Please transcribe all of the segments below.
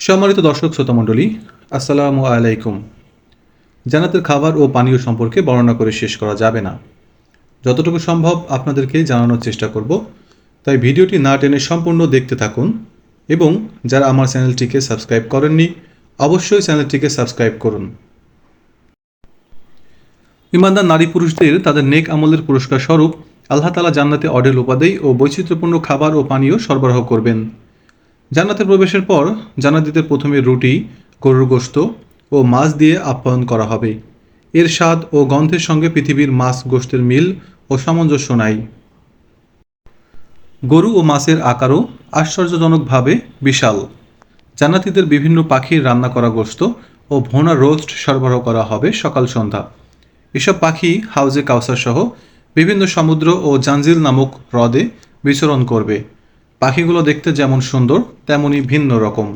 সম্মানিত দর্শক শ্রোতামণ্ডলী, আসসালামু আলাইকুম। জানাতের খাবার ও পানীয় সম্পর্কে বর্ণনা করে শেষ করা যাবে না। যতটুকু সম্ভব আপনাদেরকে জানানোর চেষ্টা করব, তাই ভিডিওটি না টেনে সম্পূর্ণ দেখতে থাকুন এবং যারা আমার চ্যানেলটিকে সাবস্ক্রাইব করেননি, অবশ্যই চ্যানেলটিকে সাবস্ক্রাইব করুন। ইমানদার নারী পুরুষদের তাদের নেক আমলের পুরস্কার স্বরূপ আল্লাহ তালা জান্নাতে অডেল উপাদেয় ও বৈচিত্র্যপূর্ণ খাবার ও পানীয় সরবরাহ করবেন। জান্নাতে প্রবেশের পর জান্নাতিদের প্রথমে রুটি, গরুর গোশত ও মাছ দিয়ে আপ্যায়ন করা হবে। এর স্বাদ ও গন্ধের সঙ্গে পৃথিবীর মাছ গোশতের মিল ও সামঞ্জস্য নাই। গরু ও মাছের আকারও আশ্চর্যজনকভাবে বিশাল। জান্নাতিদের বিভিন্ন পাখির রান্না করা গোস্ত ও ভোনা রোস্ট সরবরাহ করা হবে সকাল সন্ধ্যা। এসব পাখি হাউজে কাউসার সহ বিভিন্ন সমুদ্র ও জাঞ্জিল নামক হ্রদে বিচরণ করবে। পাখিগুলো দেখতে যেমন সুন্দর তেমনই ভিন্ন রকম।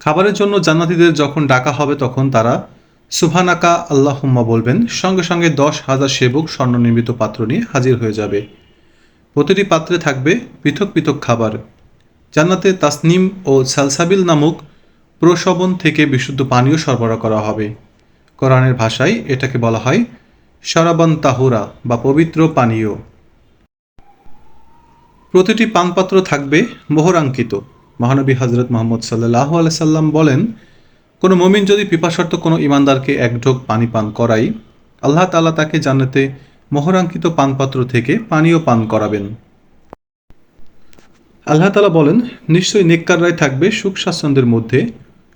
খাবারের জন্য জান্নাতিদের যখন ডাকা হবে তখন তারা সুভানাকা আল্লাহুম্মা বলবেন, সঙ্গে সঙ্গে দশ হাজার সেবক স্বর্ণনির্মিত পাত্র নিয়ে হাজির হয়ে যাবে। প্রতিটি পাত্রে থাকবে পৃথক পৃথক খাবার। জান্নাতে তাসনিম ও সালসাবিল নামক প্রসবন থেকে বিশুদ্ধ পানীয় সরবরাহ করা হবে। কোরআনের ভাষায় এটাকে বলা হয় সরাবান তাহুরা বা পবিত্র পানীয়। প্রতিটি পানপাত্র থাকবে মোহরাঙ্কিত। মহানবী হজরত মোহাম্মদ সাল্লাহ সাল্লাম বলেন, কোনো মমিন যদি পিপাসার্থ কোনো ইমানদারকে এক ঢোক পানি পান করাই আল্লাহ তালা তাকে জান্নাতে মোহরাঙ্কিত পানপাত্র থেকে পানীয় পান করাবেন। আল্লাহ তালা বলেন, নিশ্চয়ই নেককাররাই থাকবে সুখ স্বাচ্ছন্দ্যের মধ্যে,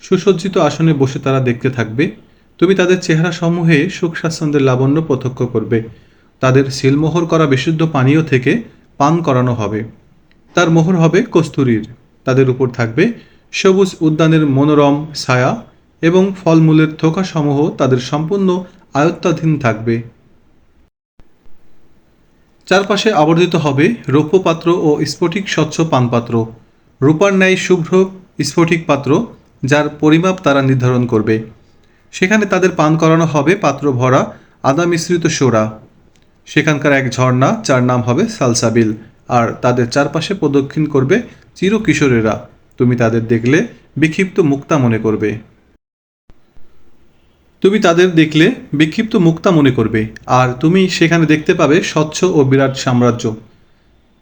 সুসজ্জিত আসনে বসে তারা দেখতে থাকবে, তুমি তাদের চেহারা সমূহে সুখ স্বাচ্ছন্দ্যের লাবণ্য প্রত্যক্ষ করবে, তাদের সিলমোহর করা বিশুদ্ধ পানীয় থেকে পান করানো হবে। তার মোহর হবে কস্তুরীর। তাদের উপর থাকবে সবুজ উদ্যানের মনোরম ছায়া এবং ফলমূলের থোকাসমূহ তাদের সম্পূর্ণ আয়ত্তাধীন থাকবে। চারপাশে আবর্তিত হবে রৌপ্য পাত্র ও স্ফটিক স্বচ্ছ পানপাত্র। রূপার ন্যায় শুভ্র স্ফটিক পাত্র, যার পরিমাপ তারা নির্ধারণ করবে। সেখানে তাদের পান করানো হবে পাত্র ভরা আদা মিশ্রিত সোরা সেখানকার এক ঝর্ণা, যার নাম হবে সালসাবিল, আর তাদের চারপাশে প্রদক্ষিণ করবে চিরকিশোরেরা। তুমি তাদের দেখলে বিক্ষিপ্ত মুক্তা মনে করবে। তুমি তাদের দেখলে বিক্ষিপ্ত মুক্তা মনে করবে, আর তুমি সেখানে দেখতে পাবে স্বচ্ছ ও বিরাট সাম্রাজ্য।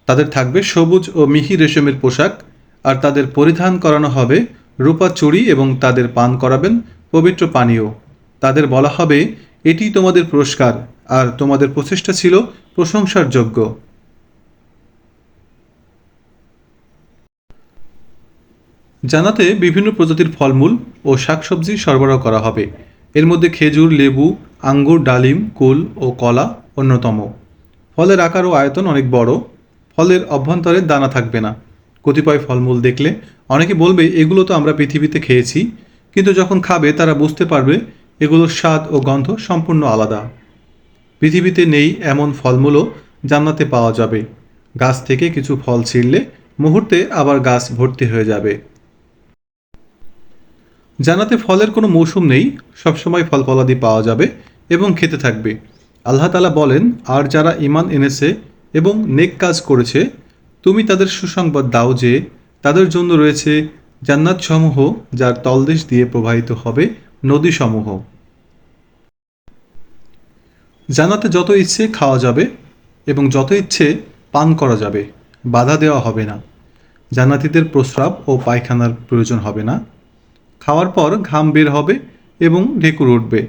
তাদের থাকবে সবুজ ও মিহি রেশমের পোশাক, আর তাদের পরিধান করানো হবে রূপা চুড়ি এবং তাদের পান করাবেন পবিত্র পানীয়। তাদের বলা হবে, এটি তোমাদের পুরস্কার। আর তোমাদের প্রচেষ্টা ছিল প্রশংসার যোগ্য। জানাতে বিভিন্ন প্রজাতির ফলমূল ও শাকসবজি সরবরাহ করা হবে। এর মধ্যে খেজুর, লেবু, আঙ্গুর, ডালিম, কুল ও কলা অন্যতম। ফলের আকার ও আয়তন অনেক বড়। ফলের অভ্যন্তরে দানা থাকবে না। কতিপয় ফলমূল দেখলে অনেকে বলবে, এগুলো তো আমরা পৃথিবীতে খেয়েছি। কিন্তু যখন খাবে, তারা বুঝতে পারবে, এগুলোর স্বাদ ও গন্ধ সম্পূর্ণ আলাদা। পৃথিবীতে নেই এমন ফলমূলও জান্নাতে পাওয়া যাবে। গাছ থেকে কিছু ফল ছিঁড়লে মুহূর্তে আবার গাছ ভর্তি হয়ে যাবে। জানাতে ফলের কোনো মৌসুম নেই, সবসময় ফল ফলাদি পাওয়া যাবে এবং খেতে থাকবে। আল্লাহ তালা বলেন, আর যারা ইমান এনেছে এবং নেক কাজ করেছে, তুমি তাদের সুসংবাদ দাও যে তাদের জন্য রয়েছে জান্নাত সমূহ যার তলদেশ দিয়ে প্রবাহিত হবে নদী সমূহ জান্নাতে যত ইচ্ছে খাওয়া যাবে এবং যত ইচ্ছে পান করা যাবে, বাধা দেওয়া হবে না। জান্নাতিদের প্রস্রাব ও পায়খানার প্রয়োজন হবে না। খাওয়ার পর ঘাম বের হবে এবং ঢেকুর উঠবে।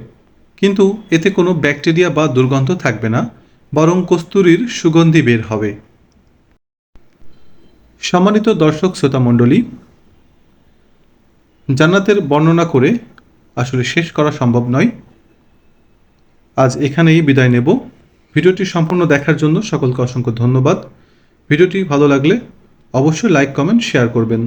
কিন্তু এতে কোনো ব্যাকটেরিয়া বা দুর্গন্ধ থাকবে না, বরং কস্তুরীর সুগন্ধি বের হবে। সম্মানিত দর্শক, শ্রোতা মণ্ডলী, জান্নাতের বর্ণনা করে আসলে শেষ করা সম্ভব নয়। আজ এখানেই বিদায় নেব। ভিডিওটি সম্পূর্ণ দেখার জন্য সকলকে অসংখ্য ধন্যবাদ। ভিডিওটি ভালো লাগলে অবশ্যই লাইক কমেন্ট শেয়ার করবেন।